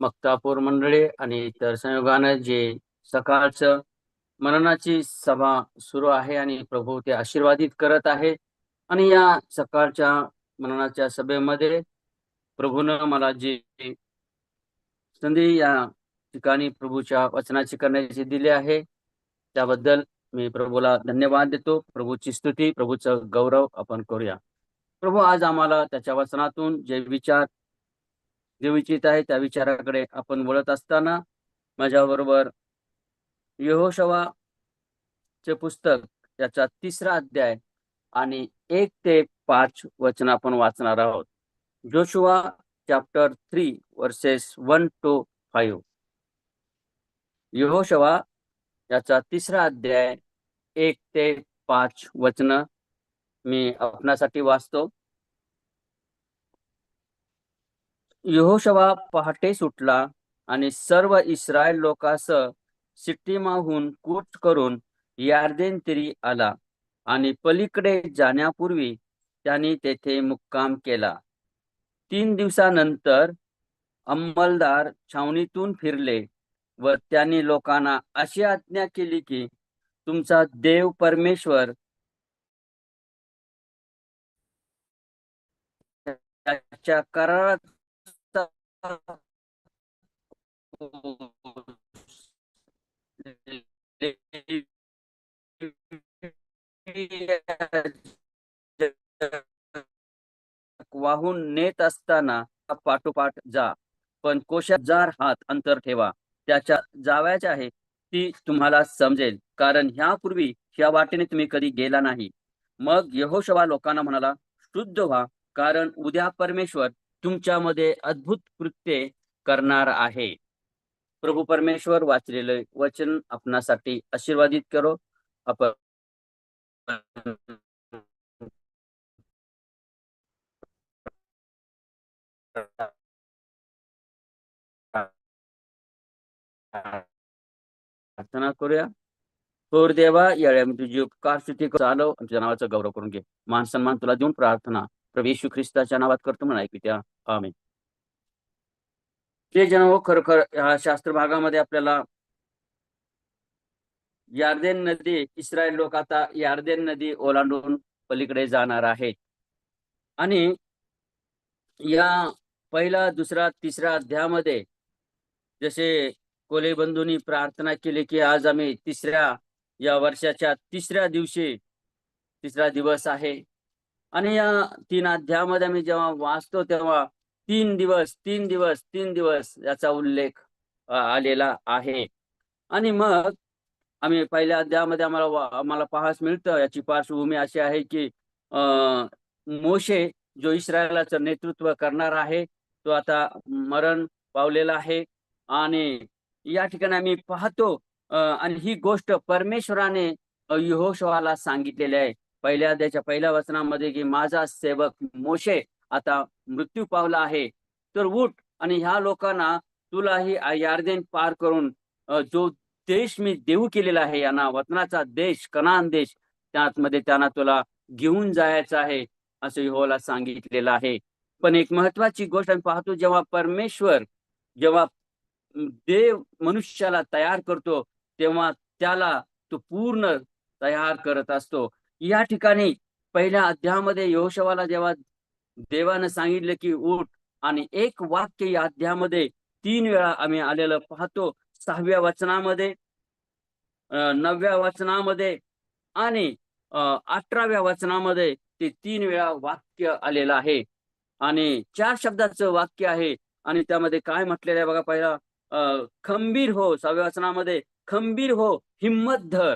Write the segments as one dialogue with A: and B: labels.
A: मक्तापूर मंडळी आणि इतर संयोगानं जे सकाळचं मननाची सभा सुरू आहे आणि प्रभू ते आशीर्वादित करत आहे. आणि या सकाळच्या मननाच्या सभेमध्ये प्रभूनं मला जी संधी या ठिकाणी प्रभूच्या वचनाची करण्याची दिली आहे त्याबद्दल मी प्रभूला धन्यवाद देतो. प्रभूची स्तुती प्रभूचं गौरव आपण करूया. प्रभू आज आम्हाला त्याच्या वचनातून जे विचार जे विचित आहे त्या विचाराकडे आपण वळत असताना माझ्याबरोबर यहोशवा चे पुस्तक याचा तिसरा अध्याय आणि एक ते पाच वचन आपण वाचणार आहोत. Joshua chapter three verses one two five यहोशवा याचा तिसरा अध्याय एक ते पाच वचन मी आपणासाठी वाचतो. यहोशवा पहाटे सुटला आणि सर्व इस्रायल लोकांसह सिट्टीमाहून कूच करून यार्देन तिरी आला आणि पलीकडे जाण्यापूर्वी त्यांनी तेथे मुक्काम केला. तीन दिवसानंतर अंमलदार छावणीतून फिरले व त्यांनी लोकांना अशी आज्ञा केली की तुमचा देव परमेश्वर त्याच्या करारात वाहून नेत असताना पाठोपाठ जा पण कोशात जार हात अंतर ठेवा. त्याच्या जावयाचे आहे ती तुम्हाला समजेल कारण ह्यापूर्वी ह्या वाटेने तुम्ही कधी गेला नाही. मग यहोशवा लोकांना म्हणाला शुद्ध व्हा कारण उद्या परमेश्वर तुमच्यामध्ये अद्भुत कृत्ये करणार आहे. प्रभू परमेश्वर वाचलेले वचन आपणासाठी आशीर्वादित करो. आपण प्रार्थना करूया. थोर देवा या तुझी उपकार स्तुती चालव आमच्या नावाचा गौरव करून घे. मान सन्मान तुला देऊन प्रार्थना. प्रभू येशू ख्रिस्ताच्या नावात करतो म्हणून ऐकू त्या. आम्ही ते जन हो खरोखर ह्या शास्त्र भागामध्ये आपल्याला यार्देन नदी इस्रायल लोक आता यार्देन नदी ओलांडून पलीकडे जाणार आहेत. आणि या पहिला दुसरा तिसऱ्या अध्यायामध्ये जसे कोले बंधूंनी प्रार्थना केली की आज आम्ही तिसऱ्या या वर्षाच्या तिसऱ्या दिवशी तिसरा दिवस आहे. आणि या तीन अध्यायामध्ये आम्ही जेव्हा वाचतो तेव्हा तीन दिवस तीन दिवस तीन दिवस याचा उल्लेख आलेला आहे. आणि मग आम्ही पहिल्या अध्यायामध्ये आम्हाला आम्हाला पाहास मिळतं याची पार्श्वभूमी अशी आहे की मोशे जो इस्रायलाचं नेतृत्व करणार आहे तो आता मरण पावलेला आहे. आणि या ठिकाणी आम्ही पाहतो आणि ही गोष्ट परमेश्वराने यहोशवाला सांगितलेली आहे. पहिल्या त्याच्या पहिल्या वचनामध्ये की माझा सेवक मोशे आता मृत्यू पावला आहे. तर उठ आणि ह्या लोकांना तुलाही यार्देन पार करून जो देश मी देऊ केलेला आहे यांना वतनाचा देश कनान देश त्यामध्ये त्यांना तुला घेऊन जायचं आहे असं यहोला सांगितलेलं आहे. पण एक महत्वाची गोष्ट आम्ही पाहतो जेव्हा परमेश्वर जेव्हा देव मनुष्याला तयार करतो तेव्हा त्याला तो पूर्ण तयार करत असतो. या ठिकाणी पहिल्या अध्यायामध्ये योशवाला जेव्हा देवानं सांगितलं की उठ आणि एक वाक्य या अध्यायामध्ये तीन वेळा आम्ही आलेलं पाहतो. सहाव्या वचनामध्ये नवव्या वचनामध्ये आणि अठराव्या वचनामध्ये ते तीन वेळा वाक्य आलेलं आहे. आणि चार शब्दाचं वाक्य आहे आणि त्यामध्ये काय म्हटलेलं आहे बघा पहिला खंबीर हो सहाव्या वचनामध्ये खंबीर हो हिम्मत धर.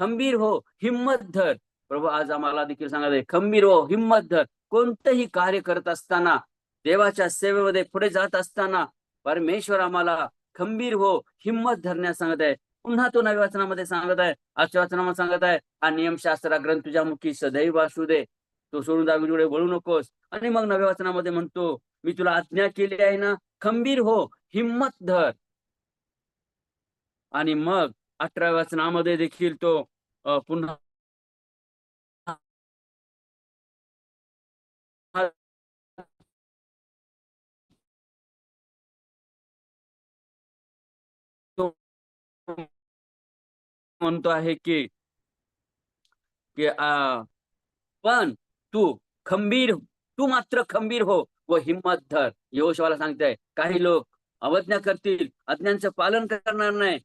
A: खंबीर हो हिम्मत धर. प्रभू आज आम्हाला देखील सांगायचं खंबीर हो हिम्मत धर. कोणतंही कार्य करत असताना देवाच्या सेवेमध्ये पुढे जात असताना परमेश्वर आम्हाला खंबीर हो हिम्मत धरण्यास सांगत आहे. पुन्हा तो नव्या वचनामध्ये सांगत आहे आजच्या वचनामध्ये सांगत आहे हा नियमशास्त्रा ग्रंथ तुझ्या मुखी सदैव असू दे. तो सोडून दावीकडे वळू नकोस. आणि मग नव्या वचनामध्ये म्हणतो मी तुला आज्ञा केली आहे ना खंबीर हो हिम्मत धर. आणि मग अठरा वचनामध्ये देखील तो पुन्हा म्हणतो आहे की पण तू खंबीर तू मात्र खंबीर हो व हिंमत धर योशवाला सांगते काही लोक अवज्ञा करतील अज्ञांचं पालन करणार नाही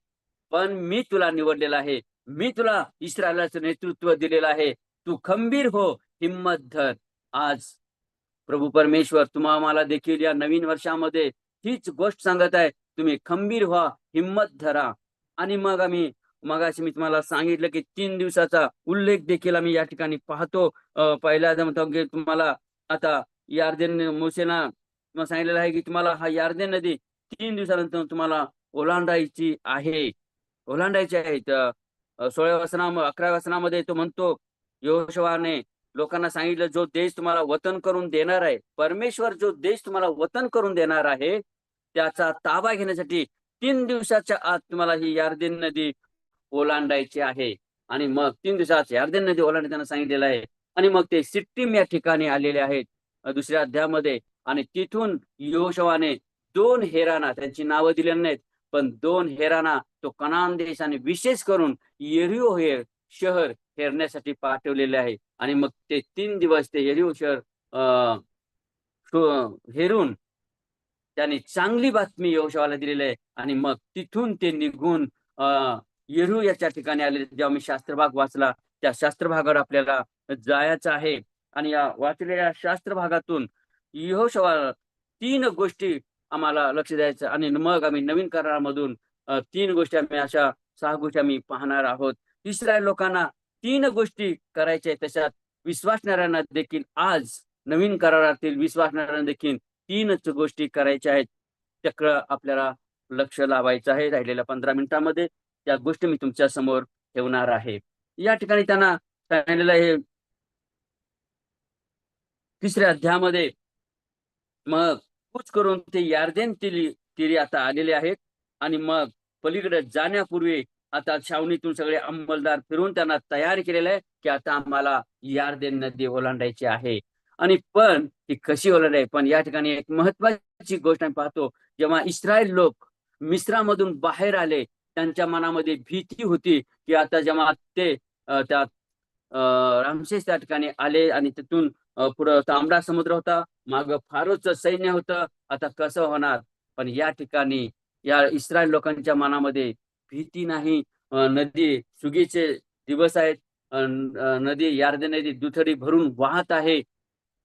A: पण मी तुला निवडलेला आहे. मी तुला इस्रायलाचं नेतृत्व दिलेलं आहे. तू खंबीर हो हिम्मत धर. आज प्रभू परमेश्वर तुम्हा मला देखील या नवीन वर्षामध्ये हीच गोष्ट सांगत आहे. तुम्ही खंबीर व्हा हिम्मत धरा. आणि मग आम्ही मगाशी मी तुम्हाला सांगितलं की तीन दिवसाचा उल्लेख देखील आम्ही या ठिकाणी पाहतो. पहिला पहिल्या की तुम्हाला आता यार्देन मोसेना तुम्हाला सांगितलेलं आहे की तुम्हाला हा यार्देन नदी तीन दिवसानंतर तुम्हाला ओलांडायची आहे. ओलांडायचे आहेत. सोळ्या वसना अकरा वसनामध्ये तो म्हणतो योशवाने लोकांना सांगितलं जो देश तुम्हाला वतन करून देणार आहे परमेश्वर जो देश तुम्हाला वतन करून देणार आहे त्याचा ताबा घेण्यासाठी तीन दिवसाच्या आत तुम्हाला ही यार्देन नदी ओलांडायची आहे. आणि मग तीन दिवसात यार्देन नदी ओलांडताना सांगितलेलं आहे. आणि मग ते सिट्टीम या ठिकाणी आलेले आहेत दुसऱ्या अध्यायामध्ये. आणि तिथून योशवाने दोन हेराना त्यांची नावं दिलेली नाहीत पण दोन हेराना तो कनान देश आणि विशेष करून येरिओ हे शहर हेरण्यासाठी पाठवलेले आहे. आणि मग ते तीन दिवस ते येरिओ शहर अं, हेरून त्यांनी चांगली बातमी योशवाला दिलेली आहे. आणि मग तिथून ते निघून अं, येरू याच्या ठिकाणी आले. जेव्हा मी शास्त्रभाग वाचला त्या शास्त्रभागावर आपल्याला जायचं आहे. आणि या वाचलेल्या शास्त्रभागातून यहोशवा तीन गोष्टी आम्हाला लक्ष द्यायचं आणि मग आम्ही नवीन करारामधून तीन गोष्टी आम्ही अशा सहा गोष्टी आम्ही पाहणार आहोत. इस्रायल लोकांना तीन गोष्टी करायच्या तशात. विश्वासणाऱ्यांना देखील आज नवीन करारातील विश्वासणाऱ्यांना देखील तीनच गोष्टी करायच्या आहेत. चक्र आपल्याला लक्ष लावायचं आहे राहिलेल्या पंधरा मिनिटांमध्ये. त्या गोष्टी मी तुमच्यासमोर ठेवणार आहे. या ठिकाणी त्यांना सांगितलेलं आहे. तिसऱ्या अध्यायामध्ये मग कूच करून ते यार्देन तिरी तिरी आता आलेले आहेत. आणि मग पलीकडे जाण्यापूर्वी आता छावणीतून सगळे अंमलदार फिरून त्यांना तयार केलेलं आहे की आता आम्हाला यार्देन नदी ओलांडायची आहे. आणि पण ती कशी ओलांडाय पण या ठिकाणी एक महत्वाची गोष्ट आम्ही पाहतो जेव्हा इस्रायल लोक मिश्रामधून बाहेर आले त्यांच्या मनामध्ये भीती होती की आता जेव्हा ते त्या रामशेष त्या ठिकाणी आले आणि तिथून पुढं तांबडा समुद्र होता. माग फारोचं सैन्य होतं. आता कसं होणार? पण या ठिकाणी या इस्रायल लोकांच्या मनामध्ये भीती नाही. नदी सुगीचे दिवस आहेत. नदी यार्दे नदी दुथडी भरून वाहत आहे.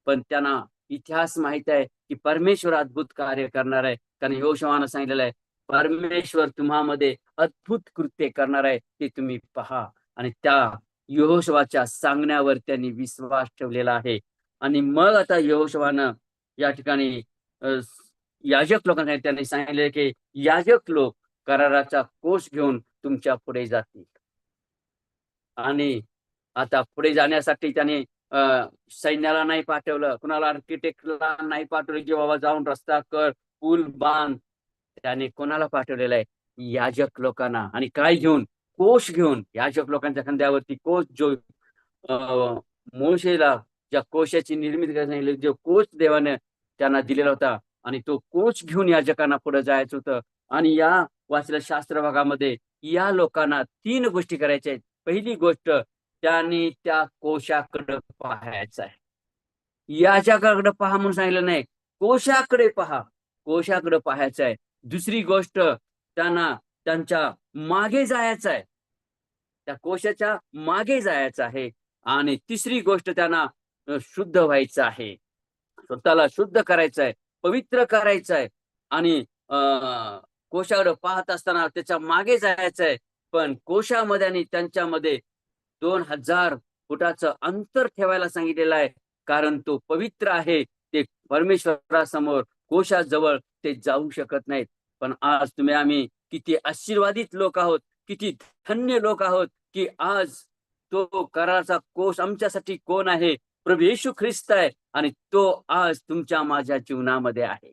A: पण त्यांना इतिहास माहीत आहे की परमेश्वर अद्भुत कार्य करणार आहे. कारण योशवानं सांगितलेलं आहे परमेश्वर तुम्हामध्ये अद्भुत कृत्य करणार आहे ते तुम्ही पहा. आणि त्या यहोशवाच्या सांगण्यावर त्यांनी विश्वास ठेवलेला आहे. आणि मग आता यहोशवानं या ठिकाणी याजक लोकांना त्यांनी सांगितले की याजक लोक कराराचा कोष घेऊन तुमच्यापुढे जातील. आणि आता पुढे जाण्यासाठी त्याने सैन्याला नाही पाठवलं कुणाला आर्किटेक्टला नाही पाठवलं की बाबा जाऊन रस्ता कर पूल बांध. त्याने कोणाला पाठवलेलं आहे? याजक लोकांना. आणि काय घेऊन? कोश घेऊन याचक लोकांच्या खांद्यावरती कोश जो अं, मोशेला ज्या कोशाची निर्मिती करायला सांगितली जो कोच देवाने त्यांना दिलेला होता आणि तो कोच घेऊन याजकांना पुढे जायचं होतं. आणि या वाचल्या शास्त्र भागामध्ये या लोकांना तीन गोष्टी करायच्या आहेत. पहिली गोष्ट त्यांनी त्या कोशाकडे पाहायचं आहे. याच्याकडे पहा म्हणून सांगितलं नाही. कोशाकडे पहा. कोशाकडे पाहायचं आहे. दुसरी गोष्ट त्यांना त्यांच्या मागे जायचं आहे. त्या कोशाच्या मागे जायचं आहे आणि तिसरी गोष्ट त्यांना शुद्ध व्हायचं आहे. स्वतःला शुद्ध करायचं आहे पवित्र करायचं आहे आणि अं, कोशाकडे पाहत असताना त्याच्यामागे जायचं आहे. पण कोशामध्ये आणि त्यांच्यामध्ये दोन हजार फुटाचं अंतर ठेवायला सांगितलेलं आहे. कारण तो पवित्र आहे ते परमेश्वरासमोर कोशाजवळ ते जाऊ शकत नाहीत. पण आज तुम्ही आम्ही किती आशीर्वादित लोक आहोत. किती धन्य लोक आहोत की आज तो कराचा कोष आमच्यासाठी कोण आहे? प्रभू येशू ख्रिस्त आहे आणि तो आज तुमच्या माझ्या जीवनामध्ये आहे.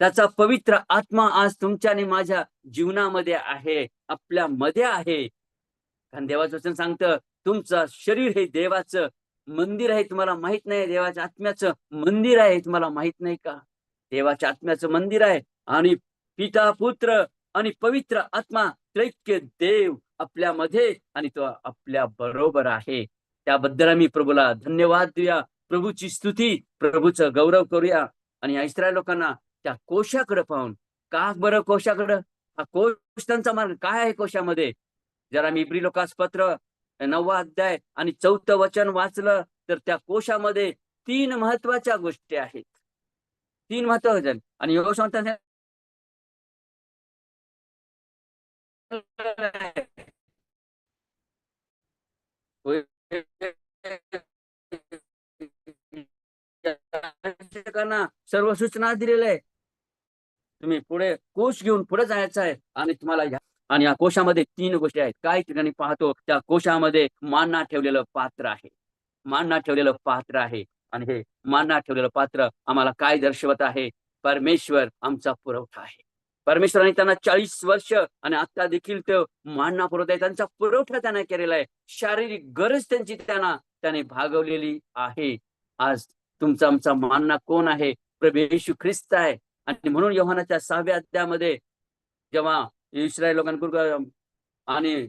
A: त्याचा पवित्र आत्मा आज तुमच्या आणि माझ्या जीवनामध्ये आहे आपल्या मध्ये आहे. कारण देवाचं वचन सांगतं तुमचं शरीर हे देवाचं मंदिर आहे तुम्हाला माहीत नाही देवाच्या आत्म्याचं मंदिर आहे तुम्हाला माहीत नाही का? देवाच्या आत्म्याचं मंदिर आहे आणि पिता पुत्र आणि पवित्र आत्मा त्रैक्य देव आपल्यामध्ये आणि तो आपल्या बरोबर आहे. त्याबद्दल आम्ही प्रभूला धन्यवाद देऊया. प्रभूची स्तुती प्रभूचं गौरव करूया. आणि या इस्रायल लोकांना त्या कोशाकडे पाहून का बरं कोशाकडं? हा कोश त्यांचा मार्ग काय आहे कोशामध्ये? जर आम्ही इब्री लोकास पत्र नववा अध्याय आणि चौथं वचन वाचलं तर त्या कोशामध्ये तीन महत्त्वाच्या गोष्टी आहेत. तीन महत्त्वाच्या आणि योग शिक्षकांना सर्व सूचना दिलेल्या आहे तुम्ही पुढे कोश घेऊन पुढे जायचं आहे आणि तुम्हाला या आणि या कोशामध्ये तीन गोष्टी आहेत. काही ठिकाणी पाहतो? त्या कोशामध्ये मानना ठेवलेलं पात्र आहे. मानना ठेवलेलं पात्र आहे. आणि हे मानना ठेवलेलं पात्र आम्हाला काय दर्शवत आहे? परमेश्वर आमचा पुरवठा आहे. परमेश्वराने त्यांना चाळीस वर्ष आणि आता देखील ते मानना पुरवत आहे. त्यांचा पुरवठा त्यांना केलेला आहे. शारीरिक गरज त्यांची त्यांना त्याने भागवलेली आहे. आज तुमचा आमचा मानना कोण आहे? प्रभू येशू ख्रिस्त आहे. आणि म्हणून योहानाच्या सहाव्या अध्यामध्ये जेव्हा इस्रायल लोकांकडून आणि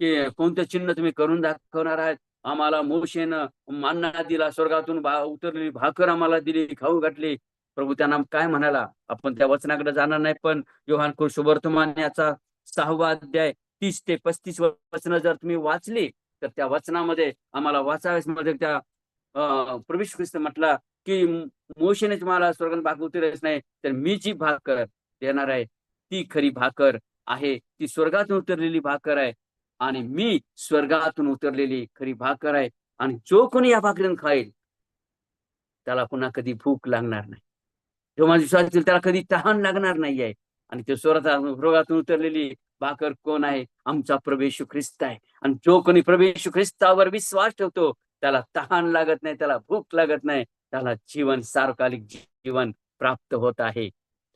A: की कोणतं चिन्ह तुम्ही करून दाखवणार आहात? आम्हाला मोशेनं मानना दिला स्वर्गातून भा उतरली भाकर आम्हाला दिली खाऊ घातली. प्रभू त्यांना काय म्हणाला? आपण त्या वचनाकडे जाणार नाही पण योहान शुभवर्तमान याचा सहावा अध्याय तीस ते पस्तीस वचन जर तुम्ही वाचली तर त्या वचनामध्ये आम्हाला वाचाव्यास मध्ये त्या अं, प्रभू ख्रिस्त म्हटला की मोशेने तुम्हाला स्वर्गात भाग उतरच नाही तर मी जी भाकर देणार आहे ती खरी भाकर आहे. ती स्वर्गातून उतरलेली भाकर आहे आणि मी स्वर्गातून उतरलेली खरी भाकर आहे. आणि जो कोणी या भाकरीन खाईल त्याला पुन्हा कधी भूक लागणार नाही. जो माझी विश्वास असेल त्याला कधी तहान लागणार नाही आहे आणि ते स्वर्गात रोगातून उतरलेली भाकर कोण आहे? आमचा प्रवेश ख्रिस्त आहे. आणि जो कोणी प्रवेश ख्रिस्तावर विश्वास ठेवतो त्याला तहान लागत नाही त्याला भूक लागत नाही त्याला जीवन सार्वकालिक जीवन प्राप्त होत आहे.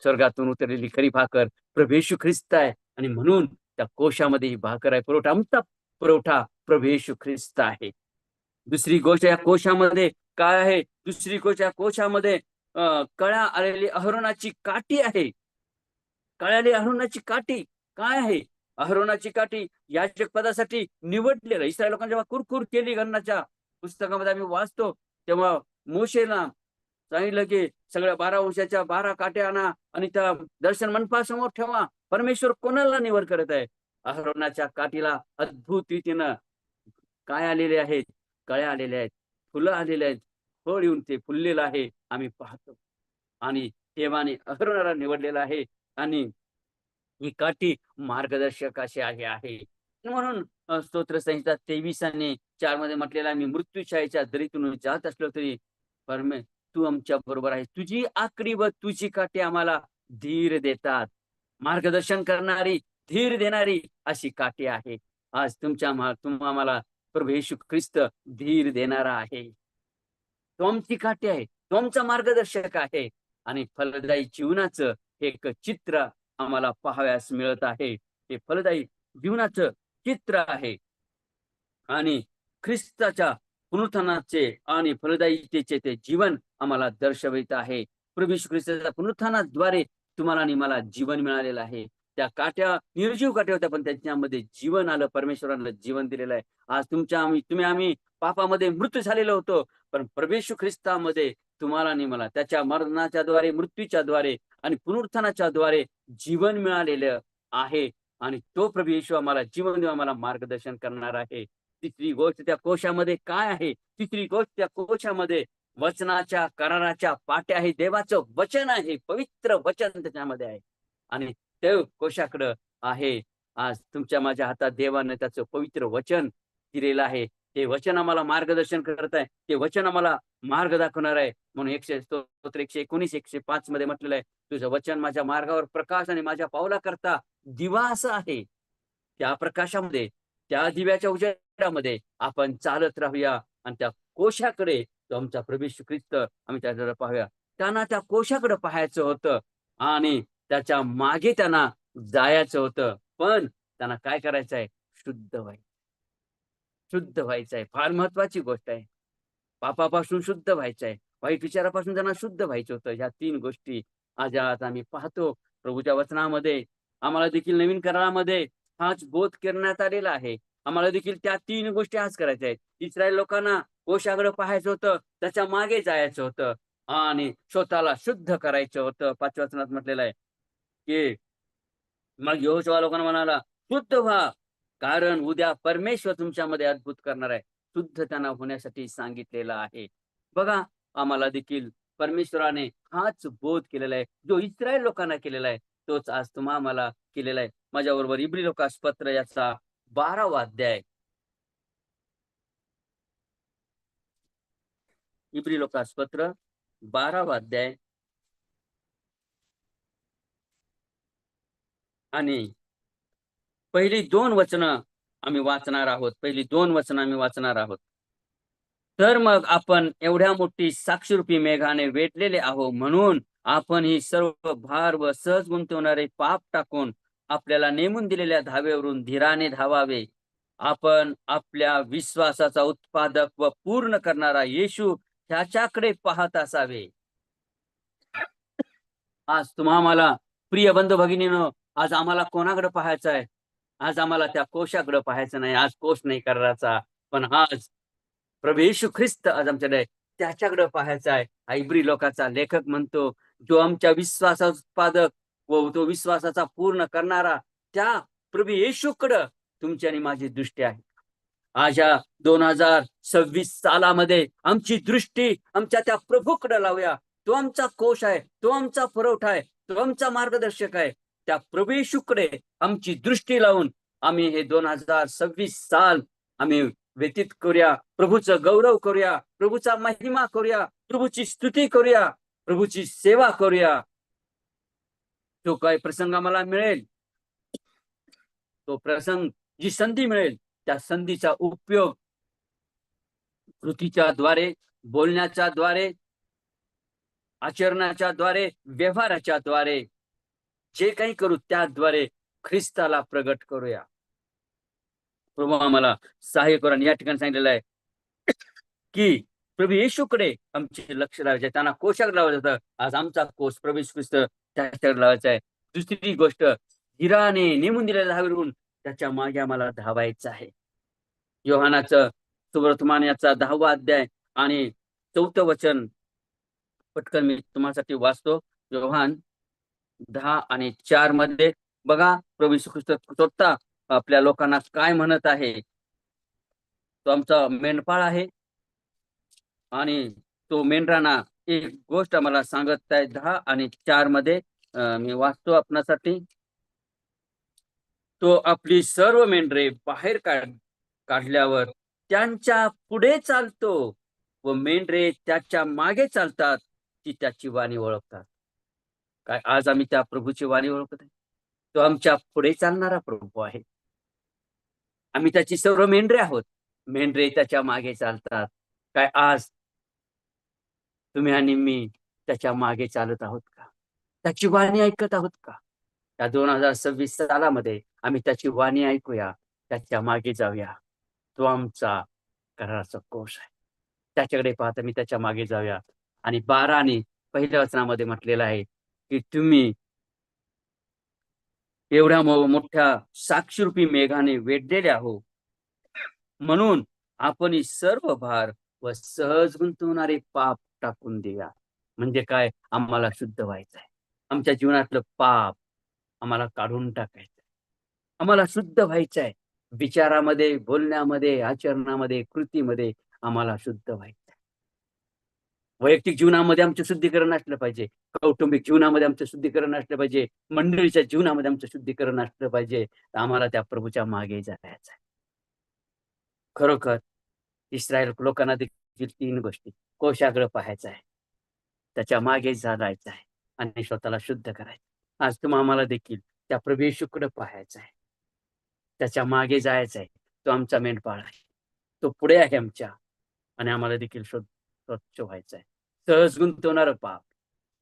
A: स्वर्गातून उतरलेली खरी भाकर प्रभेशू ख्रिस्त आहे. आणि म्हणून त्या कोशामध्ये ही भाकर आहे. पुरवठा आमचा पुरवठा प्रभेशू ख्रिस्त आहे. दुसरी गोष्ट या कोशामध्ये काय आहे? दुसरी गोष्ट या कोशामध्ये कळ्या आलेली अहरोणाची काठी आहे. कळ्याली अहरोणाची काठी काय आहे? अहरोणाची काठी याचक पदासाठी निवडलेलं. इस्रायल लोकांनी जेव्हा कुरकुर केली गणनाच्या पुस्तकामध्ये आम्ही वाचतो तेव्हा मोशेला सांगितलं की सगळ्या बारा वर्षाच्या बारा काट्या आणा आणि त्या दर्शन मंडपासमोर ठेवा. परमेश्वर कोणाला निवड करत आहे? अहरोणाच्या काठीला अद्भुत रीतीनं काय आलेले आहेत? कळ्या आलेल्या आहेत फुलं आलेले आहेत. फळ येऊन ते फुललेलं आहे. आम्ही पाहतो. आणि देवाने अहरणारा निवडलेला आहे. आणि ही काठी मार्गदर्शक अशी आहे आहे. म्हणून स्तोत्रसंहिता स्तोत्र संहिता तेवीस आणि चारमध्ये म्हटलेला आम्ही मृत्यूशाहीच्या दरीतून जात असलो तरी परमे तू आमच्या बरोबर आहे. तुझी आकडी व तुझी काठी आम्हाला धीर देतात. मार्गदर्शन करणारी धीर देणारी अशी काठी आहे. आज तुमच्या तुम्हाला आम्हाला प्रभू येशू ख्रिस्त धीर देणारा आहे. तो आमची काठी आहे. तो आमचा मार्गदर्शक आहे. आणि फलदायी जीवनाचं एक चित्र आम्हाला पाहाव्यास मिळत आहे. हे फलदायी जीवनाचं चित्र आहे. आणि ख्रिस्ताच्या पुनरुत्थानाचे आणि फलदायीतेचे ते जीवन आम्हाला दर्शवित आहे. प्रभू ख्रिस्ताच्या पुनरुत्थानाद्वारे तुम्हाला आणि मला जीवन मिळालेलं आहे. त्या काट्या निर्जीव काट्या होत्या पण त्याच्यामध्ये जीवन आलं परमेश्वरानं जीवन दिलेलं आहे. आज तुमच्या आम्ही तुम्ही आम्ही पापामध्ये मृत्यू झालेलो होतो पण परमेश्वर ख्रिस्तामध्ये तुम्हाला आणि मला. त्याच्या मरणाच्या द्वारे मृत्यूच्या द्वारे आणि पुनरुत्थानाच्या द्वारे जीवन मिळालेलं आहे. आणि तो प्रभू येशू आम्हाला जीवन देऊन आम्हाला मार्गदर्शन करणार आहे. तिसरी गोष्ट त्या कोशामध्ये काय आहे? तिसरी गोष्ट त्या कोशामध्ये वचनाच्या कराराच्या पाट्या आहे देवाचं वचन आहे. पवित्र वचन त्याच्यामध्ये आहे. आणि ते कोशाकडं आहे. आज तुमच्या माझ्या हातात देवाने त्याचं पवित्र वचन दिलेलं आहे. ते वचन आम्हाला मार्गदर्शन करत आहे. ते वचन आम्हाला मार्ग दाखवणार आहे. म्हणून एकशे स्तोत्र एकशे एकोणीस एकशे पाच मध्ये म्हटलेलं आहे. तुझं वचन माझ्या मार्गावर प्रकाश आणि माझ्या पावला करता दिवा असं आहे. त्या प्रकाशामध्ये त्या दिव्याच्या उजेडामध्ये आपण चालत राहूया आणि त्या कोशाकडे तो आमचा प्रवेश ख्रिस्त आम्ही त्याच्याकडे पाहूया. त्यांना त्या कोशाकडे पाहायचं होतं आणि त्याच्यामागे त्यांना जायचं होतं. पण त्यांना काय करायचं आहे? शुद्ध व्हायचं. शुद्ध व्हायचं आहे फार महत्वाची गोष्ट आहे. पापापासून शुद्ध व्हायचं आहे वाईट विचारापासून त्यांना शुद्ध व्हायचं होतं. ह्या तीन गोष्टी आज आज आम्ही पाहतो. प्रभूच्या वचनामध्ये आम्हाला देखील नवीन करारामध्ये हाच बोध करण्यात आलेला आहे. आम्हाला देखील त्या तीन गोष्टी आज करायच्या आहेत. इस्रायल लोकांना कोशाकडे पाहायचं होतं. त्याच्यामागे जायचं होतं. आणि स्वतःला शुद्ध करायचं होतं. पाचव्या वचनात म्हटलेलं आहे की मग योशवा लोकांना म्हणाला शुद्ध व्हा. कारण उद्या परमेश्वर तुमच्यामध्ये अद्भुत करणार आहे. शुद्ध त्यांना होण्यासाठी सांगितलेलं आहे. बघा आम्हाला देखील परमेश्वराने हाच बोध केलेला आहे. जो इस्रायल लोकांना केलेला आहे तोच आज तुम्हा आम्हाला केलेला आहे. माझ्याबरोबर इब्री लोकास पत्र याचा बारावा अध्याय. इब्री लोकास पत्र बारावा अध्याय. आणि पहिली दोन वचनं आम्ही वाचणार आहोत. पहिली दोन वचनं आम्ही वाचणार आहोत. तर मग आपण एवढ्या मोठी साक्षीरूपी मेघाने वेटलेले आहो म्हणून आपण ही सर्व भार व सहज गुंतवणारे पाप टाकून आपल्याला नेमून दिलेल्या धावेवरून धीराने धावावे. आपण आपल्या विश्वासाचा उत्पादक व पूर्ण करणारा येशू ह्याच्याकडे पाहत असावे. आज तुम्हा मला प्रिय बंधू भगिनीनं आज आम्हाला कोणाकडे पाहायचं आहे आज आम्हाला त्या कोशाकडे पाहायचं नाही आज कोश नाही करायचा पण आज प्रभू येशू ख्रिस्त आज आमच्याकडे त्याच्याकडे पाहायचा आहे. आयब्री लोकाचा लेखक म्हणतो जो आमच्या विश्वासा उत्पादक व तो विश्वासाचा पूर्ण करणारा त्या प्रभू येशूकडं तुमची आणि माझी दृष्टी आहे. आज या दोन हजार सव्वीस सालामध्ये आमची दृष्टी आमच्या त्या प्रभूकडे लावूया. तो आमचा कोश आहे तो आमचा पुरवठा आहे तो आमचा मार्गदर्शक आहे. त्या प्रवेशुकडे आमची दृष्टी लावून आम्ही हे दोन हजार सव्वीस साल आम्ही व्यतीत करूया प्रभूचं गौरव करूया प्रभूचा महिमा करूया प्रभूची स्तुती करूया प्रभूची सेवा करूया. तो काय प्रसंग आम्हाला मिळेल तो प्रसंग जी संधी मिळेल त्या संधीचा उपयोग कृतीच्या द्वारे बोलण्याच्या द्वारे आचरणाच्या द्वारे व्यवहाराच्या द्वारे जे काही करू त्याद्वारे ख्रिस्ताला प्रगट करूया. प्रभू आम्हाला सहाय्य करून या ठिकाणी सांगितलेलं आहे की प्रभू येशूकडे आमचे लक्ष लावायचे त्यांना कोशाकडे लावायचं होतं. आज आमचा कोश प्रभू ख्रिस्त त्याच्याकडे लावायचा आहे. दुसरी गोष्ट हिराने नेमून दिलेल्या धावेवरून त्याच्यामागे आम्हाला धावायचं आहे. योहानाचं सुवर्तमान याचा दहावा अध्याय आणि चौथं वचन पटकन मी तुम्हासाठी वाचतो. योहान दहा आणि चारमध्ये बघा प्रभू ख्रिस्त स्वतः आपल्या लोकांना काय म्हणत आहे? तो आमचा मेंढपाळ आहे. आणि तो मेंढराना एक गोष्ट आम्हाला सांगत आहे दहा आणि चारमध्ये मी वाचतो आपणासाठी. तो आपली सर्व मेंढरे बाहेर काढ काढल्यावर त्यांच्या पुढे चालतो व मेंढरे त्याच्यामागे चालतात ती त्याची वाणी ओळखतात. काय आज आम्ही त्या प्रभूची वाणी ओळखत आहे. तो आमच्या पुढे चालणारा प्रभू आहे. आम्ही त्याची सर्व मेंढरे आहोत. मेंढरे त्याच्यामागे चालतात. काय आज तुम्ही आणि मी त्याच्यामागे चालत आहोत का? त्याची वाणी ऐकत आहोत का? या दोन हजार सव्वीस सालामध्ये आम्ही त्याची वाणी ऐकूया. त्याच्यामागे जाऊया. तो आमचा कराराचा कोश आहे. त्याच्याकडे पाहता मी त्याच्यामागे जाऊया. आणि बारा आणि पहिल्या वचनामध्ये म्हटलेलं आहे की तुम्ही एवढ्या मोठ्या साक्षीरूपी मेघाने वेढलेले आहो म्हणून आपण ही सर्व भार व सहज गुंतवणारे पाप टाकून देऊया. म्हणजे काय? आम्हाला शुद्ध व्हायचं आहे. आमच्या जीवनातलं पाप आम्हाला काढून टाकायचं आहे. आम्हाला शुद्ध व्हायचं आहे. विचारामध्ये बोलण्यामध्ये आचरणामध्ये कृतीमध्ये आम्हाला शुद्ध व्हायचं वैयक्तिक जीवनामध्ये आमचं शुद्धीकरण असलं पाहिजे. कौटुंबिक जीवनामध्ये आमचं शुद्धीकरण असलं पाहिजे. मंडळीच्या जीवनामध्ये आमचं शुद्धीकरण असलं पाहिजे. तर आम्हाला त्या प्रभूच्या मागे जायचं आहे खरोखर इस्रायल लोकांना देखील तीन गोष्टी कोशाग्र पाहायचं आहे त्याच्यामागे जायचं आहे आणि स्वतःला शुद्ध करायचं आज तुम्ही आम्हाला देखील त्या प्रभेशूकडे पाहायचं आहे त्याच्यामागे जायचं आहे तो आमचा मेंढपाळ आहे. तो पुढे आहे आमच्या. आणि आम्हाला देखील शोध स्वच्छ व्हायचं आहे सहज गुंतवणारं पाप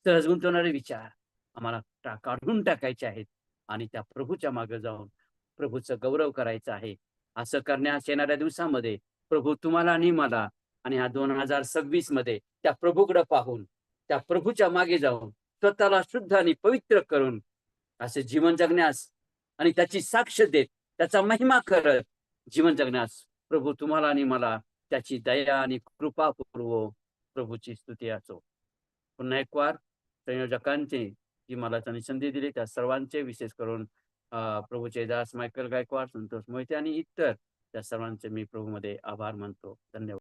A: सहज गुंतवणारे विचार आम्हाला टा काढून टाकायचे आहेत आणि त्या प्रभूच्या मागे जाऊन प्रभूचं गौरव करायचं आहे. असं करण्यास येणाऱ्या दिवसामध्ये प्रभू तुम्हाला आणि मला आणि हा दोन हजार सव्वीसमध्ये त्या प्रभूकडे पाहून त्या प्रभूच्या मागे जाऊन स्वतःला शुद्ध आणि पवित्र करून असे जीवन जगण्यास आणि त्याची साक्ष देत त्याचा महिमा करत जीवन जगण्यास प्रभू तुम्हाला आणि मला त्याची दया आणि कृपा पूर्व प्रभूची स्तुती असो पुन्हा एक वार संयोजकांचे जी मला त्यांनी संधी दिली त्या सर्वांचे विशेष करून प्रभूचे दास मायकल गायकवाड संतोष मोहिते आणि इतर त्या सर्वांचे मी प्रभूमध्ये आभार मानतो. धन्यवाद.